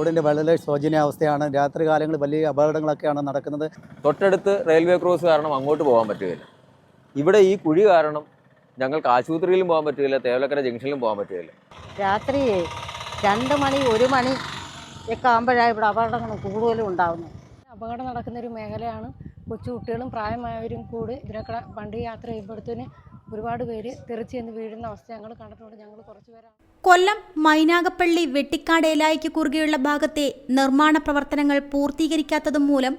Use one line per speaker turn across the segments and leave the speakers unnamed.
റോഡിന്റെ വളരെ ശോചനീയാവസ്ഥയാണ്. രാത്രി കാലങ്ങളിൽ വലിയ അപകടങ്ങളൊക്കെയാണ് നടക്കുന്നത്.
തൊട്ടടുത്ത് റെയിൽവേ ക്രോസ് കാരണം അങ്ങോട്ട് പോകാൻ പറ്റുകയില്ല. ഇവിടെ ഈ കുഴി കാരണം ഞങ്ങൾക്ക് ആശുപത്രിയിലും പോകാൻ പറ്റുകയില്ല തേവലക്കര ജംഗ്ഷനിലും പോകാൻ പറ്റുകയില്ല.
രാത്രി രണ്ട് മണി ഒരു മണി ഒക്കെ ആകുമ്പോഴാണ് ഇവിടെ അപകടങ്ങൾ കൂടുതലും ഉണ്ടാകുന്നത്
അപകടം നടക്കുന്ന ഒരു മേഖലയാണ്. കൊച്ചുകുട്ടികളും പ്രായമായവരും കൂടി ഇതിനൊക്കെ വണ്ടി യാത്ര ചെയ്യുമ്പോഴത്തേന് ഒരുപാട് പേര് തെറിച്ച് ചെന്ന് വീഴുന്ന അവസ്ഥ ഞങ്ങൾ കണ്ടിട്ടുണ്ട്. ഞങ്ങൾ കുറച്ച് പേരാണ്
കൊല്ലം മൈനാഗപ്പള്ളി വെട്ടിക്കാട് ഏലായിക്ക് കുറുകെയുള്ള ഭാഗത്തെ നിർമ്മാണ പ്രവർത്തനങ്ങൾ പൂർത്തീകരിക്കാത്തതും മൂലം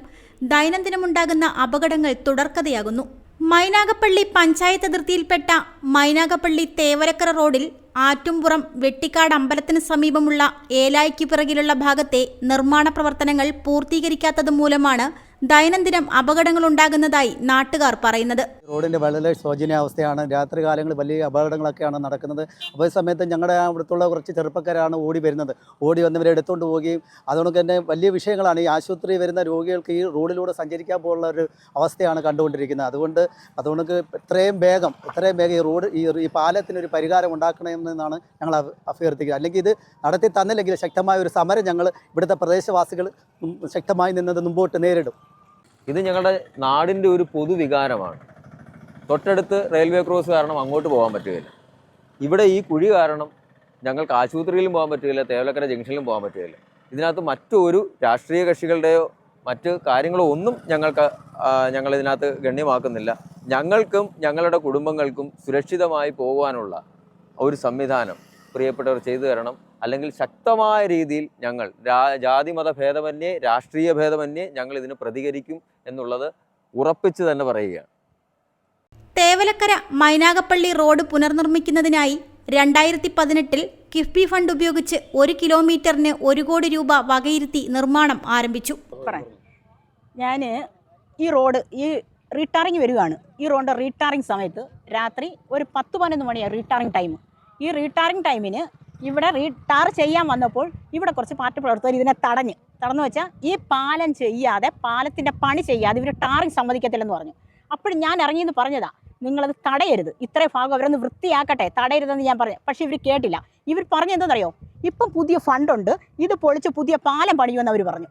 ദൈനംദിനമുണ്ടാകുന്ന അപകടങ്ങൾ തുടർക്കഥയാകുന്നു. മൈനാഗപ്പള്ളി പഞ്ചായത്ത് അതിർത്തിയിൽപ്പെട്ട മൈനാഗപ്പള്ളി തേവരക്കര റോഡിൽ ആറ്റുംപുറം വെട്ടിക്കാട് അമ്പലത്തിന് സമീപമുള്ള ഏലായിക്ക് പിറകിലുള്ള ഭാഗത്തെ നിർമ്മാണ പ്രവർത്തനങ്ങൾ പൂർത്തീകരിക്കാത്തത് മൂലമാണ് ദൈനംദിനം അപകടങ്ങൾ ഉണ്ടാകുന്നതായി നാട്ടുകാർ പറയുന്നത്.
റോഡിന്റെ വളരെ ശോചനീയാവസ്ഥയാണ് രാത്രി കാലങ്ങളിൽ വലിയ അപകടങ്ങളൊക്കെയാണ് നടക്കുന്നത്. ഈ സമയത്ത് ഞങ്ങളുടെ അവിടുത്തുള്ള കുറച്ച് ചെറുപ്പക്കാരാണ് ഓടി വരുന്നത്. ഓടി വന്നവരെ എടുത്തുകൊണ്ട് പോവുകയും അതുകൊണ്ട് തന്നെ വലിയ വിഷയങ്ങളാണ്. ഈ ആശുപത്രി വരുന്ന രോഗികൾക്ക് ഈ റോഡിലൂടെ സഞ്ചരിക്കാൻ പോലുള്ള ഒരു അവസ്ഥയാണ് കണ്ടുകൊണ്ടിരിക്കുന്നത്. അതുകൊണ്ട് അതുകൊണ്ട് എത്രയും വേഗം എത്രയും വേഗം ഈ റോഡ് ഈ ഈ പാലത്തിനൊരു പരിഹാരം ഉണ്ടാക്കണമെന്നാണ് ഞങ്ങൾ അഭ്യർത്ഥിക്കുന്നത് അല്ലെങ്കിൽ ഇത് നടത്തി തന്നില്ലെങ്കിൽ ശക്തമായ ഒരു സമരം ഞങ്ങൾ ഇവിടുത്തെ പ്രദേശവാസികൾ ശക്തമായി നിന്നത് മുമ്പോട്ട് നേരിടും.
ഇത് ഞങ്ങളുടെ നാടിന്റെ ഒരു പൊതുവികാരമാണ്. തൊട്ടടുത്ത് റെയിൽവേ ക്രോസ് കാരണം അങ്ങോട്ട് പോകാൻ പറ്റുകയില്ല. ഇവിടെ ഈ കുഴി കാരണം ഞങ്ങൾക്ക് ആശുപത്രിയിലും പോകാൻ പറ്റുകയില്ല തേവലക്കര ജംഗ്ഷനിലും പോകാൻ പറ്റുകയില്ല. ഇതിനകത്ത് മറ്റൊരു രാഷ്ട്രീയ കക്ഷികളുടെയോ മറ്റ് കാര്യങ്ങളോ ഒന്നും ഞങ്ങൾക്ക് ഞങ്ങളിതിനകത്ത് ഗണ്യമാക്കുന്നില്ല. ഞങ്ങൾക്കും ഞങ്ങളുടെ കുടുംബങ്ങൾക്കും സുരക്ഷിതമായി പോകുവാനുള്ള ഒരു സംവിധാനം പ്രിയപ്പെട്ടവർ ചെയ്തു തരണം. അല്ലെങ്കിൽ ശക്തമായ രീതിയിൽ ഞങ്ങൾ രാ- ജാതി മത ഭേദമന്യേ രാഷ്ട്രീയ ഭേദമന്യേ ഞങ്ങൾ ഇതിന് പ്രതികരിക്കും എന്നുള്ളത് ഉറപ്പിച്ച് തന്നെ പറയുകയാണ്.
തേവലക്കര മൈനാഗപ്പള്ളി റോഡ് പുനർനിർമ്മിക്കുന്നതിനായി രണ്ടായിരത്തി പതിനെട്ടിൽ കിഫ്ബി ഫണ്ട് ഉപയോഗിച്ച് ഒരു കിലോമീറ്ററിന് ഒരു കോടി രൂപ വകയിരുത്തി നിർമ്മാണം ആരംഭിച്ചു.
പറയാം ഞാൻ ഈ റോഡ് ഈ റീടാറിങ് വരികയാണ് ഈ റോഡിന്റെ റീടാറിങ് സമയത്ത് രാത്രി ഒരു പത്ത് പതിനൊന്ന് മണിയാണ് റീടാറിങ് ടൈം ഈ റീടാറിങ് ടൈമിന് ഇവിടെ റീടാർ ചെയ്യാൻ വന്നപ്പോൾ ഇവിടെ കുറച്ച് പാർട്ടി പ്രവർത്തകർ ഇതിനെ തടഞ്ഞ്. തടഞ്ഞു വെച്ചാൽ ഈ പാലം ചെയ്യാതെ പാലത്തിന്റെ പണി ചെയ്യാതെ ഇവർ ടാറിങ് സമ്മതിക്കത്തില്ലെന്ന് പറഞ്ഞു. അപ്പോൾ ഞാൻ ഇറങ്ങിയെന്ന് പറഞ്ഞതാ നിങ്ങളത് തടയരുത്. ഇത്രയും ഭാഗം അവരൊന്ന് വൃത്തിയാക്കട്ടെ. തടയരുതെന്ന് ഞാൻ പറഞ്ഞു. പക്ഷേ ഇവർ കേട്ടില്ല. ഇവർ പറഞ്ഞു പറഞ്ഞെന്തെന്നറിയോ ഇപ്പം പുതിയ ഫണ്ടുണ്ട് ഇത് പൊളിച്ച് പുതിയ പാലം പണിയുമെന്ന് അവർ പറഞ്ഞു.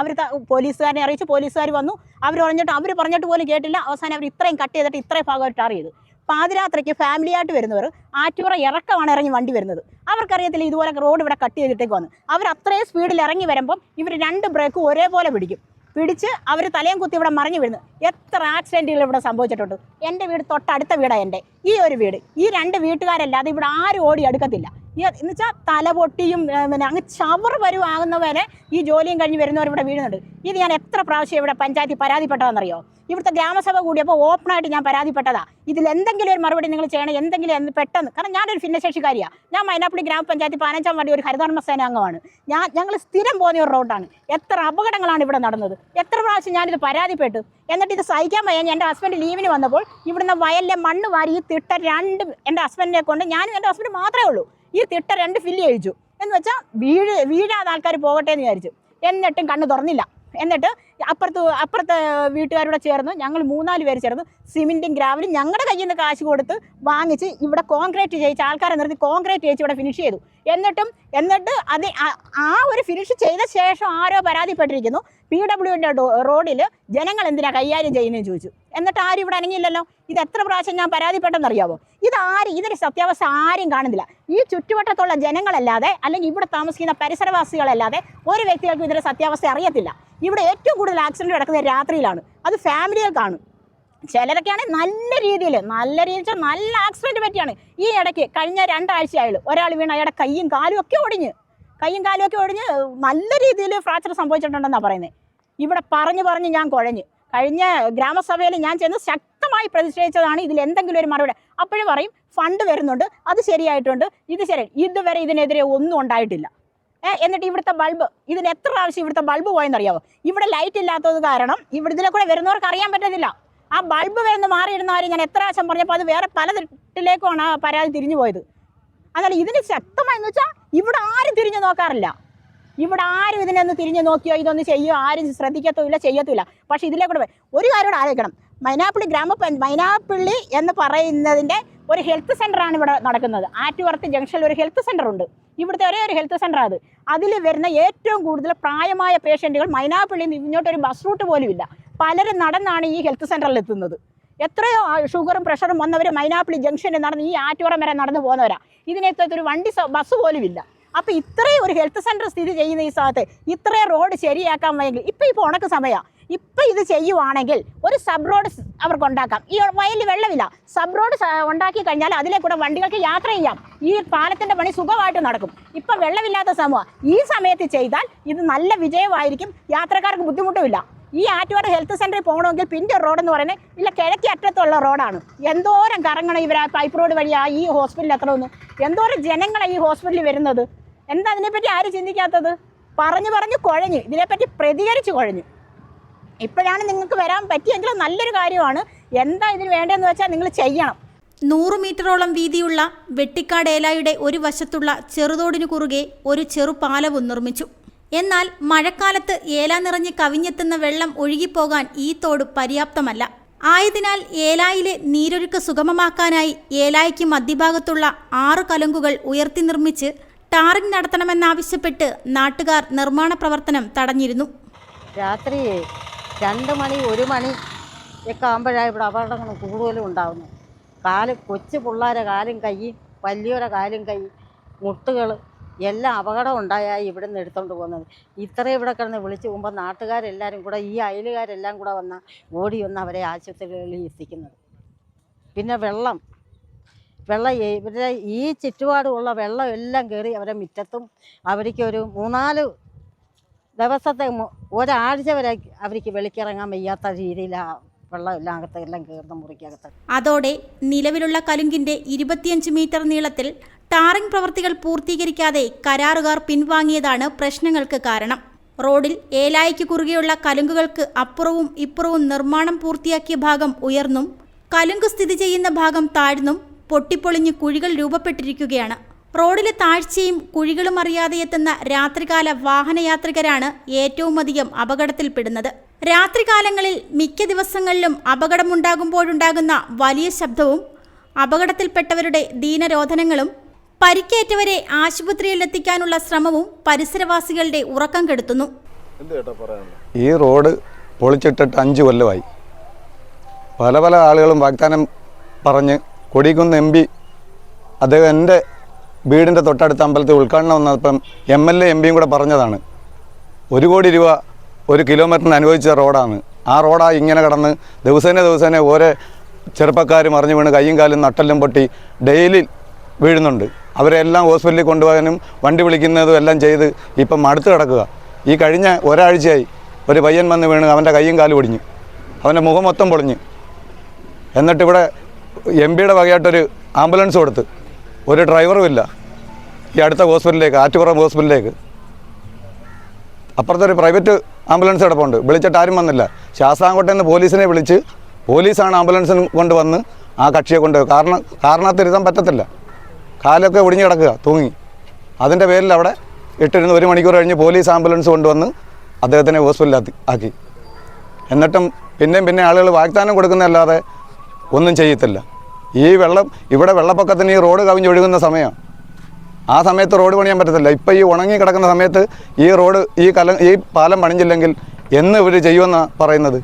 അവർ പോലീസുകാരനെ അറിയിച്ചു പോലീസുകാർ വന്നു. അവർ പറഞ്ഞിട്ട് അവർ പറഞ്ഞിട്ട് പോലും കേട്ടില്ല. അവസാനം അവർ ഇത്രയും കട്ട് ചെയ്തിട്ട് ഇത്രയും ഭാഗം അവർ ടാർ ചെയ്തു. പാതിരാത്രിക്ക് ഫാമിലി ആയിട്ട് വരുന്നവർ ആറ്റുപുറ ഇറക്കമാണ് ഇറങ്ങി വണ്ടി വരുന്നത്. അവർക്കറിയത്തില്ല ഇതുപോലെ റോഡ് ഇവിടെ കട്ട് ചെയ്തിട്ടേക്ക് വന്ന്. അവർ അത്രയും സ്പീഡിൽ ഇറങ്ങി വരുമ്പം ഇവർ രണ്ട് ബ്രേക്കും ഒരേപോലെ പിടിക്കും. പിടിച്ച് അവർ തലയും കുത്തി ഇവിടെ മറിഞ്ഞു വീഴുന്നു. എത്ര ആക്സിഡന്റുകൾ ഇവിടെ സംഭവിച്ചിട്ടുണ്ട്. എന്റെ വീട് തൊട്ടടുത്ത വീടാണ് എന്റെ. ഈ ഒരു വീട്. ഈ രണ്ട് വീട്ടുകാരല്ലാതെ ഇവിടെ ആരും ഓടി അടുക്കത്തില്ല. ഈ എന്ന് വെച്ചാൽ തല പൊട്ടിയും പിന്നെ അങ്ങ് ചവർ വരുവാകുന്നവരെ ഈ ജോലിയും കഴിഞ്ഞ് വരുന്നവർ ഇവിടെ വീഴുന്നുണ്ട്. ഇത് ഞാൻ എത്ര പ്രാവശ്യം ഇവിടെ പഞ്ചായത്തിൽ പരാതിപ്പെട്ടതെന്നറിയോ ഇവിടുത്തെ ഗ്രാമസഭ കൂടിയപ്പോൾ ഓപ്പണായിട്ട് ഞാൻ പരാതിപ്പെട്ടതാ. ഇതിൽ എന്തെങ്കിലും ഒരു മറുപടി നിങ്ങൾ ചെയ്യണം എന്തെങ്കിലും എന്ന് പെട്ടെന്ന്. കാരണം ഞാനൊരു ഭിന്നശേഷിക്കാരിയാണ് ഞാൻ മൈനാപ്പള്ളി ഗ്രാമപഞ്ചായത്ത് പതിനഞ്ചാം വാർഡ് ഒരു ഹരിതകർമ്മ സേന അംഗമാണ്. ഞാൻ ഞങ്ങൾ സ്ഥിരം പോകുന്ന ഒരു റോഡാണ്. എത്ര അപകടങ്ങളാണ് ഇവിടെ നടന്നത്. എത്ര പ്രാവശ്യം ഞാനിത് പരാതിപ്പെട്ടു. എന്നിട്ട് ഇത് സഹിക്കാൻ വയ്യ. എന്റെ ഹസ്ബൻഡ് ലീവിന് വന്നപ്പോൾ ഇവിടുന്ന് വയലിലെ മണ്ണ് വാരി ഈ തിട്ട രണ്ട് എന്റെ ഹസ്ബൻഡിനെ കൊണ്ട് ഞാനും എന്റെ ഹസ്ബൻഡ് മാത്രമേ ഉള്ളൂ. ഈ തിട്ട രണ്ട് ഫില്ല് കഴിച്ചു എന്ന് വെച്ചാൽ വീഴ് വീഴാതെ ആൾക്കാർ പോകട്ടെ എന്ന് വിചാരിച്ചു. എന്നിട്ടും കണ്ണ് തുറന്നില്ല. എന്നിട്ട് അപ്പുറത്ത് അപ്പുറത്തെ വീട്ടുകാരോട് ചേർന്ന് ഞങ്ങൾ മൂന്നാൽ പേര് ചേർന്ന് സിമെന്റും ഗ്രാവലും ഞങ്ങളുടെ കയ്യിൽ നിന്ന് കാശ് കൊടുത്ത് വാങ്ങിച്ച് ഇവിടെ കോൺക്രീറ്റ് ചെയ്യിച്ച് ആൾക്കാരെ നിർത്തി കോൺക്രീറ്റ് ചെയ്യിച്ച് ഇവിടെ ഫിനിഷ് ചെയ്തു. എന്നിട്ടും എന്നിട്ട് അത് ആ ഒരു ഫിനിഷ് ചെയ്ത ശേഷം ആരോ പരാതിപ്പെട്ടിരിക്കുന്നു. പി ഡബ്ല്യുവിന്റെ റോഡിൽ ജനങ്ങൾ എന്തിനാ കൈകാര്യം ചെയ്യുന്നതെന്ന് ചോദിച്ചു. എന്നിട്ട് ആരും ഇവിടെ അനങ്ങിയില്ലല്ലോ? ഇത് എത്ര പ്രാവശ്യം ഞാൻ പരാതിപ്പെട്ടെന്നറിയാവോ? ഇത് ആരും ഇതിന്റെ സത്യാവസ്ഥ ആരും കാണുന്നില്ല. ഈ ചുറ്റുവട്ടത്തുള്ള ജനങ്ങളല്ലാതെ അല്ലെങ്കിൽ ഇവിടെ താമസിക്കുന്ന പരിസരവാസികളല്ലാതെ ഒരു വ്യക്തികൾക്കും ഇതിന്റെ സത്യാവസ്ഥ അറിയത്തില്ല. ഇവിടെ ഏറ്റവും കൂടുതൽ ആക്സിഡന്റ് നടക്കുന്നത് രാത്രിയിലാണ്. അത് ഫാമിലികൾക്കാണ് ചിലരൊക്കെയാണെങ്കിൽ നല്ല രീതിയിൽ നല്ല രീതിയിൽ നല്ല ആക്സിഡന്റ് പറ്റിയാണ്. ഈ ഇടയ്ക്ക് കഴിഞ്ഞ രണ്ടാഴ്ചയായുള്ളൂ ഒരാൾ വീണ് അയാളുടെ കൈയും കാലും ഒക്കെ ഒടിഞ്ഞ്. കൈയും കാലും ഒക്കെ ഒടിഞ്ഞ് നല്ല രീതിയിൽ ഫ്രാക്ചർ സംഭവിച്ചിട്ടുണ്ടെന്നാണ് പറയുന്നത് ഇവിടെ പറഞ്ഞു പറഞ്ഞ് ഞാൻ കുഴഞ്ഞ്. കഴിഞ്ഞ ഗ്രാമസഭയിൽ ഞാൻ ചെന്ന് ശക്തമായി പ്രതിഷേധിച്ചതാണ് ഇതിൽ എന്തെങ്കിലും ഒരു മറുപടി. അപ്പോഴും പറയും ഫണ്ട് വരുന്നുണ്ട് അത് ശരിയായിട്ടുണ്ട് ഇത് ശരി. ഇതുവരെ ഇതിനെതിരെ ഒന്നും ഉണ്ടായിട്ടില്ല. എന്നിട്ട് ഇവിടുത്തെ ബൾബ് ഇതിന് എത്ര പ്രാവശ്യം ഇവിടുത്തെ ബൾബ് പോയെന്നറിയാവോ? ഇവിടെ ലൈറ്റ് ഇല്ലാത്തത് കാരണം ഇവിടെ ഇതിലെ കൂടെ വരുന്നവർക്ക് അറിയാൻ പറ്റത്തില്ല. ആ ബൾബ് വരുന്ന മാറിയിടുന്നവരെ ഞാൻ എത്ര പ്രാവശ്യം പറഞ്ഞപ്പോൾ അത് വേറെ പല തെട്ടിലേക്കുമാണ് പരാതി തിരിഞ്ഞു പോയത്. അതായത് ഇതിന് ശക്തമായെന്ന് വെച്ചാൽ ഇവിടെ ആരും തിരിഞ്ഞു നോക്കാറില്ല. ഇവിടെ ആരും ഇതിനൊന്ന് തിരിഞ്ഞു നോക്കിയോ ഇതൊന്നും ചെയ്യോ ആരും ശ്രദ്ധിക്കത്തുമില്ല ചെയ്യത്തുമില്ല പക്ഷെ ഇതിലെ കൂടെ ഒരു കാര്യം ആലോചിക്കണം. മൈനാപ്പള്ളി ഗ്രാമപഞ്ച മൈനാപ്പള്ളി എന്ന് പറയുന്നതിന്റെ ഒരു ഹെൽത്ത് സെന്ററാണ് ഇവിടെ നടക്കുന്നത്. ആറ്റുവർത്ത് ജംഗ്ഷനിൽ ഒരു ഹെൽത്ത് സെന്റർ ഉണ്ട്. ഇവിടുത്തെ ഒരേ ഒരു ഹെൽത്ത് സെന്റർ അത്. അതിൽ വരുന്ന ഏറ്റവും കൂടുതൽ പ്രായമായ പേഷ്യന്റുകൾ മൈനാപ്പള്ളിയിൽ നിന്ന് ഇങ്ങോട്ടൊരു ബസ് റൂട്ട് പോലും ഇല്ല. പലരും നടന്നാണ് ഈ ഹെൽത്ത് സെന്ററിൽ എത്തുന്നത്. എത്രയോ ഷുഗറും പ്രഷറും വന്നവർ മൈനാപ്പള്ളി ജംഗ്ഷനിൽ നടന്ന് ഈ ആറ്റുവറം വരെ നടന്നു പോകുന്നവരാണ് ഇതിനകത്തൊരു വണ്ടി ബസ് പോലും ഇല്ല. അപ്പോൾ ഇത്രയും ഒരു ഹെൽത്ത് സെന്റർ സ്ഥിതി ചെയ്യുന്ന ഈ സ്ഥലത്ത് ഇത്രയും റോഡ് ശരിയാക്കാൻ വയ്യെങ്കിൽ ഇപ്പൊ ഇപ്പൊ ഉണക്ക് സമയമാണ് ഇപ്പം ഇത് ചെയ്യുവാണെങ്കിൽ ഒരു സബ് റോഡ് അവർക്ക് ഉണ്ടാക്കാം. ഈ വയലിൽ വെള്ളമില്ല. സബ് റോഡ് ഉണ്ടാക്കി കഴിഞ്ഞാൽ അതിലെ കൂടെ വണ്ടികൾക്ക് യാത്ര ചെയ്യാം. ഈ പാലത്തിന്റെ പണി സുഖമായിട്ട് നടക്കും. ഇപ്പം വെള്ളമില്ലാത്ത സമൂഹം. ഈ സമയത്ത് ചെയ്താൽ ഇത് നല്ല വിജയമായിരിക്കും. യാത്രക്കാർക്ക് ബുദ്ധിമുട്ടുമില്ല. ഈ ആറ്റുകാട് ഹെൽത്ത് സെന്ററിൽ പോകണമെങ്കിൽ പിന്റെ റോഡ് എന്ന് പറയുന്നത് ഇല്ല കിഴക്കേ അറ്റത്തുള്ള റോഡാണ് എന്തോരം കറങ്ങണം ഇവർ ആ പൈപ്പ് റോഡ് വഴി ആ ഈ ഹോസ്പിറ്റലിൽ എത്തണമെന്ന്. എന്തോരം ജനങ്ങളാണ് ഈ ഹോസ്പിറ്റലിൽ വരുന്നത്? എന്താ അതിനെപ്പറ്റി ആരും ചിന്തിക്കാത്തത്? പറഞ്ഞു പറഞ്ഞു കുഴഞ്ഞു. ഇതിനെപ്പറ്റി പ്രതികരിച്ച് കുഴഞ്ഞു. ഇപ്പോഴാണ് നിങ്ങൾക്ക് വരാൻ പറ്റിയെങ്കിലും നല്ലൊരു കാര്യമാണ്. എന്താ ഇതിന് വേണ്ടതെന്ന് വെച്ചാൽ നിങ്ങൾ ചെയ്യണം.
നൂറ് മീറ്ററോളം വീതിയുള്ള വെട്ടിക്കാട് ഏലായുടെ ഒരു വശത്തുള്ള ചെറുതോടിനു കുറുകെ ഒരു ചെറുപാലവും നിർമ്മിച്ചു. എന്നാൽ മഴക്കാലത്ത് ഏല നിറഞ്ഞ് കവിഞ്ഞെത്തുന്ന വെള്ളം ഒഴുകിപ്പോകാൻ ഈ തോട് പര്യാപ്തമല്ല. ആയതിനാൽ ഏലായിലെ നീരൊഴുക്ക് സുഗമമാക്കാനായി ഏലായ്ക്ക് മധ്യഭാഗത്തുള്ള ആറ് കലുങ്കുകൾ ഉയർത്തി നിർമ്മിച്ച് ടാറിംഗ് നടത്തണമെന്നാവശ്യപ്പെട്ട് നാട്ടുകാർ നിർമ്മാണ പ്രവർത്തനം തടഞ്ഞിരുന്നു.
രാത്രി രണ്ട് മണി ഒരു മണി ഒക്കെ ആകുമ്പോഴാണ് ഇവിടെ അപകടങ്ങൾ കൂടുതലും ഉണ്ടാകുന്നത് കാൽ കൊച്ചു പിള്ളേരെ കാലും കൈ വലിയവരെ കാലും കൈ മുട്ടുകൾ. എല്ലാം അപകടം ഉണ്ടായാൽ ഇവിടെ നിന്ന് എടുത്തോണ്ട് പോകുന്നത്. ഇത്രയും ഇവിടെ കിടന്ന് വിളിച്ചു പോകുമ്പോൾ നാട്ടുകാരെല്ലാവരും കൂടെ ഈ അയലുകാരെല്ലാം കൂടെ വന്ന ഓടി വന്ന് അവരെ ആശുപത്രികളിൽ എത്തിക്കുന്നത്. പിന്നെ വെള്ളം. വെള്ളം ഇവരുടെ ഈ ചുറ്റുപാടുമുള്ള വെള്ളം എല്ലാം കയറി അവരെ മുറ്റത്തും അവർക്ക് ഒരു മൂന്നാൽ ദിവസത്തെ ഒരാഴ്ച വരെ അവർക്ക് വെളിക്കിറങ്ങാൻ വയ്യാത്ത രീതിയിൽ ആ എല്ലാം
അതോടെ നിലവിലുള്ള കലുങ്കിന്റെ ഇരുപത്തിയഞ്ച് മീറ്റർ നീളത്തിൽ ടാറിംഗ് പ്രവൃത്തികൾ പൂർത്തീകരിക്കാതെ കരാറുകാർ പിൻവാങ്ങിയതാണ് പ്രശ്നങ്ങൾക്ക് കാരണം. റോഡിൽ ഏലായിക്ക് കുറുകെയുള്ള കലുങ്കുകൾക്ക് അപ്പുറവും ഇപ്പുറവും നിർമ്മാണം പൂർത്തിയാക്കിയ ഭാഗം ഉയർന്നും കലുങ്ക് സ്ഥിതി ചെയ്യുന്ന ഭാഗം താഴ്ന്നും പൊട്ടിപ്പൊളിഞ്ഞ് കുഴികൾ രൂപപ്പെട്ടിരിക്കുകയാണ്. റോഡിലെ താഴ്ചയും കുഴികളും അറിയാതെ എത്തുന്ന രാത്രികാല വാഹനയാത്രികരാണ് ഏറ്റവുമധികം അപകടത്തിൽപ്പെടുന്നത്. രാത്രികാലങ്ങളിൽ മിക്ക ദിവസങ്ങളിലും അപകടമുണ്ടാകുമ്പോഴുണ്ടാകുന്ന വലിയ ശബ്ദവും അപകടത്തിൽപ്പെട്ടവരുടെ ദീനരോധനങ്ങളും പരിക്കേറ്റവരെ ആശുപത്രിയിൽ എത്തിക്കാനുള്ള ശ്രമവും പരിസരവാസികളുടെ ഉറക്കം കെടുത്തുന്നു.
ഈ റോഡ് പൊളിച്ചിട്ടിട്ട് അഞ്ച് കൊല്ലമായി. പല പല ആളുകളും വാഗ്ദാനം പറഞ്ഞ് കൊടിക്കുന്ന് എം പി അദ്ദേഹം എന്റെ വീടിന്റെ തൊട്ടടുത്ത അമ്പലത്തിൽ ഉദ്ഘാടനം വന്നപ്പം എം എൽ എ എം പിയും കൂടെ പറഞ്ഞതാണ്. ഒരു കോടി രൂപ ഒരു കിലോമീറ്ററിന് അനുവദിച്ച റോഡാണ്. ആ റോഡാ ഇങ്ങനെ കടന്ന് ദിവസേന ദിവസേന ഓരോ ചെറുപ്പക്കാർ മറിഞ്ഞു വീണ് കയ്യും കാലും നട്ടെല്ലാം പൊട്ടി ഡെയിലി വീഴുന്നുണ്ട്. അവരെല്ലാം ഹോസ്പിറ്റലിൽ കൊണ്ടുപോകാനും വണ്ടി വിളിക്കുന്നതും എല്ലാം ചെയ്ത് ഇപ്പം മടുത്ത് കിടക്കുക. ഈ കഴിഞ്ഞ ഒരാഴ്ചയായി ഒരു പയ്യൻ വന്ന് വീണ് അവന്റെ കയ്യും കാലും ഒടിഞ്ഞു. അവന്റെ മുഖം മൊത്തം പൊളിഞ്ഞു. എന്നിട്ട് ഇവിടെ എം പിയുടെ വകയായിട്ടൊരു ആംബുലൻസ് കൊടുത്ത്. ഒരു ഡ്രൈവറും ഇല്ല. ഈ അടുത്ത ഹോസ്പിറ്റലിലേക്ക് ആറ്റുപുറം ഹോസ്പിറ്റലിലേക്ക്. അപ്പുറത്തൊരു പ്രൈവറ്റ് ആംബുലൻസ് കിടപ്പുണ്ട് വിളിച്ചിട്ട് ആരും വന്നില്ല. ശാസ്താംകോട്ടയിൽ നിന്ന് പോലീസിനെ വിളിച്ച് പോലീസാണ് ആംബുലൻസിന് കൊണ്ടുവന്ന് ആ കക്ഷിയെ കൊണ്ട് കാരണം കാരണത്തിരുത്താൻ പറ്റത്തില്ല. കാലൊക്കെ ഒടിഞ്ഞു കിടക്കുക തൂങ്ങി. അതിന്റെ പേരിൽ അവിടെ ഇട്ടിരുന്ന് ഒരു മണിക്കൂർ കഴിഞ്ഞ് പോലീസ് ആംബുലൻസ് കൊണ്ടുവന്ന് അദ്ദേഹത്തിനെ ഹോസ്പിറ്റലിൽ ആക്കി. എന്നിട്ടും പിന്നെയും പിന്നെ ആളുകൾ വാഗ്ദാനം കൊടുക്കുന്നതല്ലാതെ ഒന്നും ചെയ്യത്തില്ല. ഈ വെള്ളം ഇവിടെ വെള്ളപ്പൊക്കത്തിന് ഈ റോഡ് കവിഞ്ഞൊഴുകുന്ന സമയമാണ് ആ സമയത്ത് റോഡ് പണിയാൻ പറ്റത്തില്ല. ഇപ്പം ഈ ഉണങ്ങി കിടക്കുന്ന സമയത്ത് ഈ റോഡ് ഈ കല ഈ പാലം പണിഞ്ഞില്ലെങ്കിൽ എന്ന് ഇവർ ചെയ്യുമെന്നാണ് പറയുന്നത്?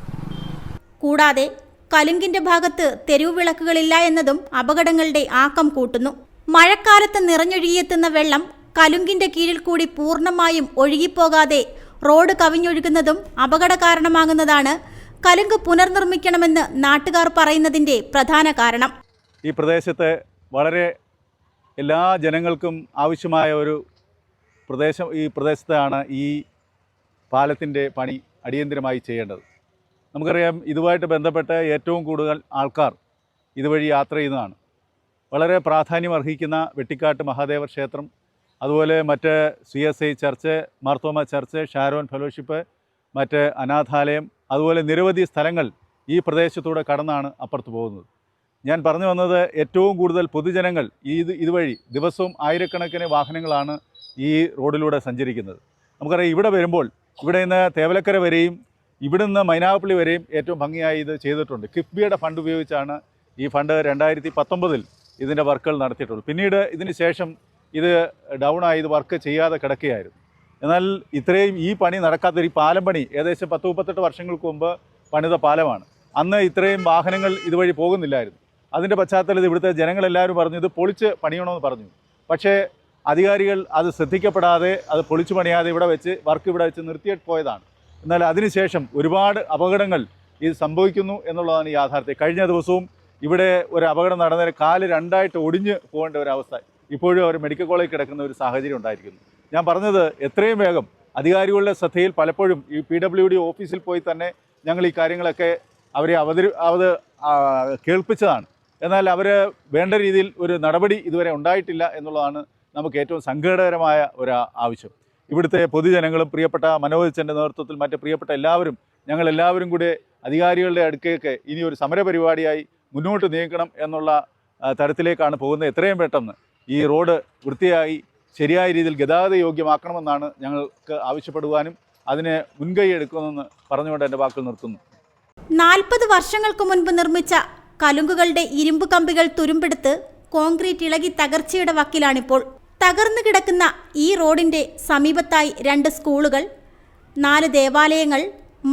കൂടാതെ കലുങ്കിന്റെ ഭാഗത്ത് തെരുവ് വിളക്കുകളില്ല എന്നതും അപകടങ്ങളുടെ ആക്കം കൂട്ടുന്നു. മഴക്കാലത്ത് നിറഞ്ഞൊഴുകിയെത്തുന്ന വെള്ളം കലുങ്കിന്റെ കീഴിൽ കൂടി പൂർണമായും ഒഴുകിപ്പോകാതെ റോഡ് കവിഞ്ഞൊഴുകുന്നതും അപകട കാരണമാകുന്നതാണ് കലുങ്ക് പുനർനിർമ്മിക്കണമെന്ന് നാട്ടുകാർ പറയുന്നതിന്റെ പ്രധാന കാരണം.
ഈ പ്രദേശത്തെ വളരെ എല്ലാ ജനങ്ങൾക്കും ആവശ്യമായ ഒരു പ്രദേശം ഈ പ്രദേശത്താണ് ഈ പാലത്തിന്റെ പണി അടിയന്തിരമായി ചെയ്യേണ്ടത്. നമുക്കറിയാം ഇതുമായിട്ട് ബന്ധപ്പെട്ട് ഏറ്റവും കൂടുതൽ ആൾക്കാർ ഇതുവഴി യാത്ര ചെയ്യുന്നതാണ്. വളരെ പ്രാധാന്യം അർഹിക്കുന്ന വെട്ടിക്കാട്ട് മഹാദേവ ക്ഷേത്രം അതുപോലെ മറ്റ് C S I church Marthoma church Sharon fellowship മറ്റ് അനാഥാലയം അതുപോലെ നിരവധി സ്ഥലങ്ങൾ ഈ പ്രദേശത്തൂടെ കടന്നാണ് അപ്പുറത്ത് പോകുന്നത്. ഞാൻ പറഞ്ഞു വന്നത് ഏറ്റവും കൂടുതൽ പൊതുജനങ്ങൾ ഇത് ഇതുവഴി ദിവസവും ആയിരക്കണക്കിന് വാഹനങ്ങളാണ് ഈ റോഡിലൂടെ സഞ്ചരിക്കുന്നത്. നമുക്കറിയാം ഇവിടെ വരുമ്പോൾ ഇവിടെ നിന്ന് തേവലക്കര വരെയും ഇവിടെ നിന്ന് മൈനാവപ്പള്ളി വരെയും ഏറ്റവും ഭംഗിയായി ഇത് ചെയ്തിട്ടുണ്ട്. കിഫ്ബിയുടെ ഫണ്ട് ഉപയോഗിച്ചാണ് ഈ ഫണ്ട് രണ്ടായിരത്തി പത്തൊമ്പതിൽ ഇതിന്റെ വർക്കുകൾ നടത്തിയിട്ടുള്ളൂ പിന്നീട് ഇതിന് ശേഷം ഇത് ഡൗൺ ആയി ഇത് വർക്ക് ചെയ്യാതെ കിടക്കുകയായിരുന്നു. എന്നാൽ ഇത്രയും ഈ പണി നടക്കാത്ത ഈ പാലം പണി ഏകദേശം പത്ത് മുപ്പത്തെട്ട് വർഷങ്ങൾക്ക് മുമ്പ് പണിത പാലമാണ്. അന്ന് ഇത്രയും വാഹനങ്ങൾ ഇതുവഴി പോകുന്നില്ലായിരുന്നു. അതിന്റെ പശ്ചാത്തലത്തിൽ ഇവിടുത്തെ ജനങ്ങളെല്ലാവരും പറഞ്ഞു ഇത് പൊളിച്ച് പണിയണമെന്ന് പറഞ്ഞു. പക്ഷേ അധികാരികൾ അത് ശ്രദ്ധിക്കപ്പെടാതെ അത് പൊളിച്ചു പണിയാതെ ഇവിടെ വെച്ച് വർക്ക് ഇവിടെ വെച്ച് നിർത്തിയിട്ട് പോയതാണ് എന്നാൽ അതിനുശേഷം ഒരുപാട് അപകടങ്ങൾ ഇത് സംഭവിക്കുന്നു എന്നുള്ളതാണ് യാഥാർത്ഥ്യം. കഴിഞ്ഞ ദിവസവും ഇവിടെ ഒരു അപകടം നടന്നതിന് കാൽ രണ്ടായിട്ട് ഒടിഞ്ഞ് പോകേണ്ട ഒരു അവസ്ഥ ഇപ്പോഴും അവർ മെഡിക്കൽ കോളേജിൽ കിടക്കുന്ന ഒരു സാഹചര്യം ഉണ്ടായിരിക്കുന്നു. ഞാൻ പറഞ്ഞത് എത്രയും വേഗം അധികാരികളുടെ ശ്രദ്ധയിൽ പലപ്പോഴും ഈ പി ഡബ്ല്യു ഡി ഓഫീസിൽ പോയി തന്നെ ഞങ്ങൾ ഈ കാര്യങ്ങളൊക്കെ അവരെ അവതരി അവത് കേൾപ്പിച്ചതാണ്. എന്നാൽ അവർ വേണ്ട രീതിയിൽ ഒരു നടപടി ഇതുവരെ ഉണ്ടായിട്ടില്ല എന്നുള്ളതാണ് നമുക്ക് ഏറ്റവും സങ്കടകരമായ ഒരു ആവശ്യം. ഇവിടുത്തെ പൊതുജനങ്ങളും പ്രിയപ്പെട്ട മനോജ് നേതൃത്വത്തിൽ മറ്റ് പ്രിയപ്പെട്ട എല്ലാവരും ഞങ്ങൾ എല്ലാവരും കൂടി അധികാരികളുടെ അടുക്കേക്ക് ഇനി ഒരു സമരപരിപാടിയായി മുന്നോട്ട് നീങ്ങണം എന്നുള്ള തരത്തിലേക്കാണ് പോകുന്നത്. എത്രയും പെട്ടെന്ന് ഈ റോഡ് വൃത്തിയായി ശരിയായ രീതിയിൽ ഗതാഗത യോഗ്യമാക്കണമെന്നാണ് ഞങ്ങൾക്ക് ആവശ്യപ്പെടുവാനും അതിനെ മുൻകൈ എടുക്കുമെന്ന് പറഞ്ഞുകൊണ്ട് എന്റെ വാക്കുകൾ നിർത്തുന്നു.
നാൽപ്പത് വർഷങ്ങൾക്ക് മുൻപ് നിർമ്മിച്ച കലുങ്കുകളുടെ ഇരുമ്പ് കമ്പികൾ തുരുമ്പെടുത്ത് കോൺക്രീറ്റ് ഇളകി തകർച്ചയുടെ വക്കിലാണിപ്പോൾ. തകർന്നു കിടക്കുന്ന ഈ റോഡിന്റെ സമീപത്തായി രണ്ട് സ്കൂളുകൾ നാല് ദേവാലയങ്ങൾ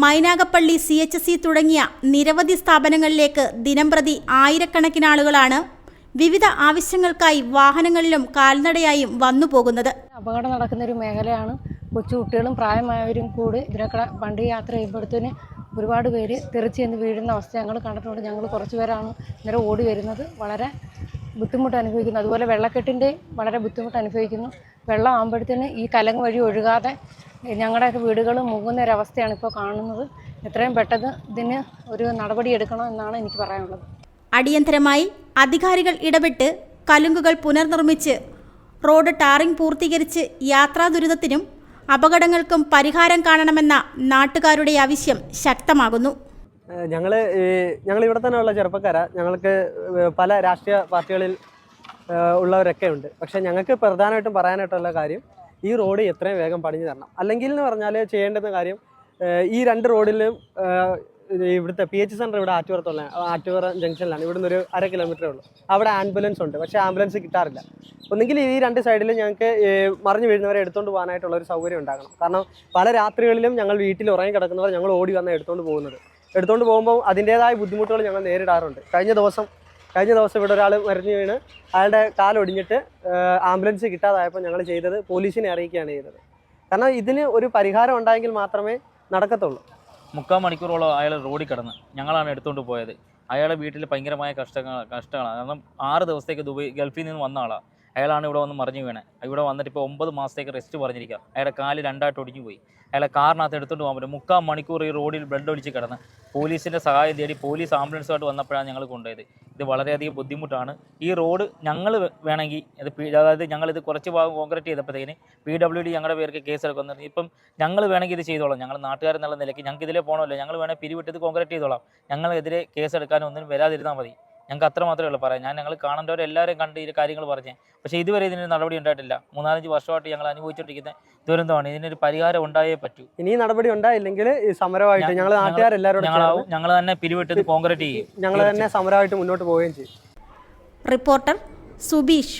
മൈനാഗപ്പള്ളി സി എച്ച് സി തുടങ്ങിയ നിരവധി സ്ഥാപനങ്ങളിലേക്ക് ദിനംപ്രതി ആയിരക്കണക്കിന് ആളുകളാണ് വിവിധ ആവശ്യങ്ങൾക്കായി വാഹനങ്ങളിലും കാൽനടയായും വന്നു പോകുന്നത്
അപകടം നടക്കുന്ന ഒരു മേഖലയാണ്. കൊച്ചു കുട്ടികളും പ്രായമായവരും കൂടി ഇതിനൊക്കെ വണ്ടി യാത്ര ചെയ്യുമ്പോഴത്തേന് ഒരുപാട് പേര് തെറിച്ച് ചെന്ന് വീഴുന്ന അവസ്ഥ ഞങ്ങൾ കണ്ടിട്ടുണ്ട്. ഞങ്ങൾ കുറച്ച് പേരാണ് ഇന്നലെ ഓടി വരുന്നത്. വളരെ ബുദ്ധിമുട്ട് അനുഭവിക്കുന്നു. അതുപോലെ വെള്ളക്കെട്ടിന്റെ വളരെ ബുദ്ധിമുട്ട് അനുഭവിക്കുന്നു. വെള്ളം ആകുമ്പോഴത്തേന് ഈ കലങ്ങ് വഴി ഒഴുകാതെ ഞങ്ങളുടെയൊക്കെ വീടുകൾ മുങ്ങുന്ന ഒരവസ്ഥയാണ് ഇപ്പോൾ കാണുന്നത്. എത്രയും പെട്ടെന്ന് ഇതിന് ഒരു നടപടി എടുക്കണം എന്നാണ് എനിക്ക് പറയാനുള്ളത്.
അടിയന്തരമായി അധികാരികൾ ഇടപെട്ട് കലുങ്കുകൾ പുനർനിർമ്മിച്ച് റോഡ് ടാറിംഗ് പൂർത്തീകരിച്ച് യാത്രാ ദുരിതത്തിനും അപകടങ്ങൾക്കും പരിഹാരം കാണണമെന്ന നാട്ടുകാരുടെ ആവശ്യം ശക്തമാകുന്നു.
ഞങ്ങൾ ഞങ്ങൾ ഇവിടെ തന്നെ ഉള്ള ചെറുപ്പക്കാരാണ് ഞങ്ങൾക്ക് പല രാഷ്ട്രീയ പാർട്ടികളിൽ ഉള്ളവരൊക്കെ ഉണ്ട്. പക്ഷേ ഞങ്ങൾക്ക് പ്രധാനമായിട്ടും പറയാനായിട്ടുള്ള കാര്യം ഈ റോഡ് എത്രയും വേഗം പണിഞ്ഞു തരണം. അല്ലെങ്കിൽ എന്ന് പറഞ്ഞാൽ ചെയ്യേണ്ടുന്ന കാര്യം ഈ രണ്ട് റോഡിലും ഇവിടുത്തെ പി എച്ച് സെന്റർ ഇവിടെ ആറ്റുപുറത്തുള്ള ആറ്റുപുറ ജംഗ്ഷനിലാണ്. ഇവിടുന്ന് ഒരു അര കിലോമീറ്ററേ ഉള്ളൂ. അവിടെ ആംബുലൻസ് ഉണ്ട്. പക്ഷേ ആംബുലൻസ് കിട്ടാറില്ല. ഒന്നെങ്കിൽ ഈ രണ്ട് സൈഡിൽ ഞങ്ങൾക്ക് മറിഞ്ഞു വീഴുന്നവരെ എടുത്തുകൊണ്ട് പോകാനായിട്ടുള്ള ഒരു സൗകര്യം ഉണ്ടാകണം. കാരണം പല രാത്രികളിലും ഞങ്ങൾ വീട്ടിൽ ഉറങ്ങി കിടക്കുന്നവർ ഞങ്ങൾ ഓടി വന്ന് എടുത്തുകൊണ്ട് പോകുന്നത്. എടുത്തുകൊണ്ട് പോകുമ്പോൾ അതിന്റേതായ ബുദ്ധിമുട്ടുകൾ ഞങ്ങൾ നേരിടാറുണ്ട്. കഴിഞ്ഞ ദിവസം കഴിഞ്ഞ ദിവസം ഇവിടെ ഒരാൾ മറിഞ്ഞു വീണ്. അയാളുടെ കാലൊടിഞ്ഞിട്ട് ആംബുലൻസ് കിട്ടാതായപ്പോൾ ഞങ്ങൾ ചെയ്തത് പോലീസിനെ അറിയിക്കുകയാണ് ചെയ്തത്. കാരണം ഇതിന് ഒരു പരിഹാരം ഉണ്ടായെങ്കിൽ മാത്രമേ നടക്കത്തുള്ളൂ.
മുക്കാൽ മണിക്കൂറോളം അയാൾ റോഡിൽ കിടന്ന് ഞങ്ങളാണ് എടുത്തുകൊണ്ട് പോയത്. അയാളെ വീട്ടിൽ ഭയങ്കരമായ കഷ്ടങ്ങൾ കഷ്ടങ്ങളാണ്. കാരണം ആറ് ദിവസത്തേക്ക് ദുബായ് ഗൾഫിൽ നിന്ന് വന്ന ആളാണ് അയാളാണ് ഇവിടെ വന്ന് മറിഞ്ഞു വീണത്. ഇവിടെ വന്നിട്ട് ഇപ്പോൾ ഒമ്പത് മാസത്തേക്ക് റെസ്റ്റ് പറഞ്ഞിരിക്കുക അയാളുടെ കാൽ രണ്ടായിട്ട് ഒടിഞ്ഞു പോയി. അയാളെ കാറിനകത്ത് എടുത്തുകൊണ്ട് പോകാൻ പറ്റും. മുക്കാൽ മണിക്കൂർ ഈ റോഡിൽ ബ്ലഡ് ഒഴിച്ച് കിടന്ന് പോലീസിന്റെ സഹായം തേടി പോലീസ് ആംബുലൻസുമായിട്ട് വന്നപ്പോഴാണ് ഞങ്ങൾ കൊണ്ടുപോയത്. ഇത് വളരെയധികം ബുദ്ധിമുട്ടാണ്. ഈ റോഡ് ഞങ്ങൾ വേണമെങ്കിൽ ഇത് അതായത് ഞങ്ങളിത് കുറച്ച് ഭാഗം കോൺക്രീറ്റ് ചെയ്തപ്പോഴത്തേക്കിന് പി ഡബ്ല്യു ഡി ഞങ്ങളുടെ പേർക്ക് കേസ് എടുക്കുന്നത് ഇപ്പം ഞങ്ങൾ വേണമെങ്കിൽ ഇത് ചെയ്തോളാം. ഞങ്ങൾ നാട്ടുകാരെന്നുള്ള നിലയ്ക്ക് ഞങ്ങൾക്ക് ഇതിലേ പോകണമല്ലോ ഞങ്ങൾ വേണമെങ്കിൽ പിരിവിട്ട് ഇത് കോൺക്രീറ്റ് ചെയ്തോളാം. ഞങ്ങളെതിരെ കേസെടുക്കാനൊന്നും വരാതിരുന്നാൽ മതി. ഞങ്ങൾക്ക് അത്ര മാത്രമേ ഉള്ളൂ പറയാം ഞാൻ ഞങ്ങൾ കാണേണ്ടവരെല്ലാവരും കണ്ട് ഈ കാര്യങ്ങൾ പറഞ്ഞേ. പക്ഷേ ഇതുവരെ ഇതിനൊരു നടപടി ഉണ്ടായിട്ടില്ല. മൂന്നാലഞ്ച് വർഷമായിട്ട് ഞങ്ങൾ അനുഭവിച്ചുകൊണ്ടിരിക്കുന്ന ദുരന്തമാണ്. ഇതിനൊരു പരിഹാരം ഉണ്ടായേ പറ്റൂ.
ഇനി നടപടി ഉണ്ടായില്ലെങ്കിൽ സമരമായിട്ട് ഞങ്ങൾ നാട്ടുകാരെല്ലാവരും ഞങ്ങളാവും
ഞങ്ങൾ തന്നെ പിരിവിട്ടത് കോൺക്രീറ്റ് ചെയ്യും.
ഞങ്ങൾ തന്നെ സമരമായിട്ട് മുന്നോട്ട് പോവുകയും ചെയ്യും.
Reporter Subeesh.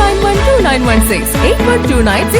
nine one two nine one six eight one two nine six.